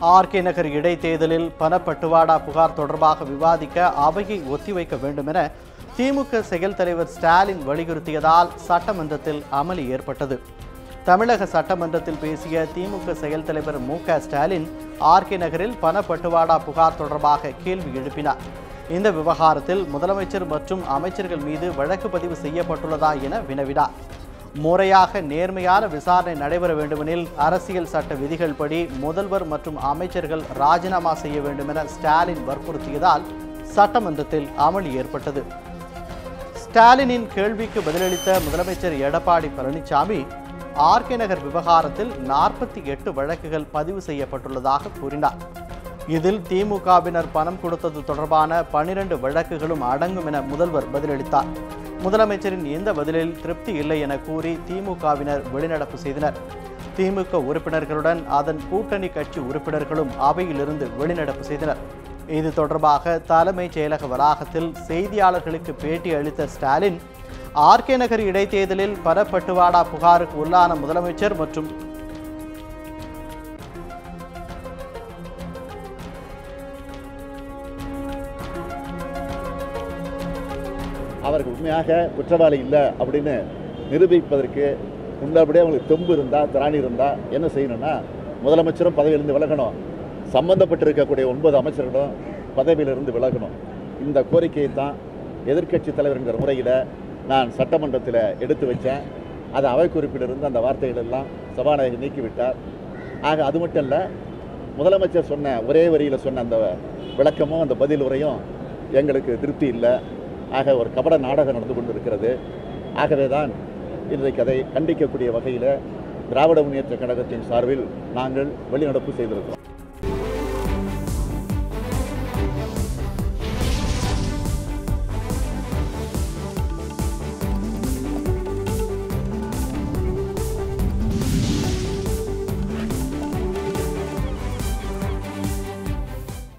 RK நகர் இடைத்தேர்தலில் பணப்பட்டுவாடா புகார் தொடர்பாக விவாதிக்க அவையை ஒத்திவைக்க வேண்டும் என திமுக செயல் தலைவர் ஸ்டாலின் வலியுறுத்தியதால் சட்டமன்றத்தில் அமளி ஏற்பட்டது. தமிழக சட்டமன்றத்தில் பேசிய திமுக செயல் தலைவர் மு க ஸ்டாலின் ஆர்கே நகரில் பணப்பட்டுவாடா புகார் தொடர்பாக கேள்வி எழுப்பினார். இந்த விவகாரத்தில் முதலமைச்சர் மற்றும் அமைச்சர்கள் மீது வழக்கு பதிவு செய்யப்பட்டுள்ளதா என வினவினார். முறையாக நேர்மையான விசாரணை நடைபெற வேண்டுமெனில் அரசியல் சட்ட விதிகள் படி முதல்வர் மற்றும் அமைச்சர்கள் ராஜினாமா செய்ய வேண்டும் என ஸ்டாலின் வற்புறுத்தியதால் சட்டமன்றத்தில் அமளி ஏற்பட்டது. ஸ்டாலினின் கேள்விக்கு பதிலளித்த முதலமைச்சர் எடப்பாடி பழனிசாமி ஆர்கே நகர் விவகாரத்தில் நாற்பத்தி எட்டு வழக்குகள் பதிவு செய்யப்பட்டுள்ளதாக கூறினார். இதில் திமுகவினர் பணம் கொடுத்தது தொடர்பான பனிரெண்டு வழக்குகளும் அடங்கும் என முதல்வர் பதிலளித்தார். முதலமைச்சரின் எந்த பதிலில் திருப்தி இல்லை என கூறி திமுகவினர் வெளிநடப்பு செய்தனர். திமுக உறுப்பினர்களுடன் அதன் கூட்டணி கட்சி உறுப்பினர்களும் அவையிலிருந்து வெளிநடப்பு செய்தனர். இது தொடர்பாக தலைமைச் செயலக வளாகத்தில் செய்தியாளர்களுக்கு பேட்டி அளித்த ஸ்டாலின் ஆர்கே நகர் இடைத்தேர்தலில் பரப்பட்டுவாடா புகாருக்கு உள்ளான முதலமைச்சர் மற்றும் அவர்கள் உண்மையாக குற்றவாளி இல்லை அப்படின்னு நிரூபிப்பதற்கு உள்ளபடியே அவங்களுக்கு தெம்பு இருந்தால் திராணி இருந்தால் என்ன செய்யணும்னா முதலமைச்சரும் பதவியிலிருந்து விலகணும். சம்பந்தப்பட்டிருக்கக்கூடிய ஒன்பது அமைச்சர்களும் பதவியிலிருந்து விலகணும். இந்த கோரிக்கையை தான் எதிர்க்கட்சி தலைவருங்கிற முறையில் நான் சட்டமன்றத்தில் எடுத்து வச்சேன். அதை அவை குறிப்பிலிருந்து அந்த வார்த்தைகள் எல்லாம் சபாநாயகர் நீக்கிவிட்டார். ஆக அது மட்டும் இல்லை முதலமைச்சர் சொன்ன ஒரே வரியில் சொன்ன அந்த விளக்கமும் அந்த பதில் உரையும் எங்களுக்கு திருப்தி இல்லை. ஆக ஒரு கபட நாடகம் நடந்து கொண்டு இருக்கிறது ஆகவே தான் இன்றைக்கு அதை கண்டிக்கக்கூடிய வகையில் திராவிட முன்னேற்ற கழகத்தின் சார்பில் நாங்கள் வெளிநடப்பு செய்திருக்கிறோம்.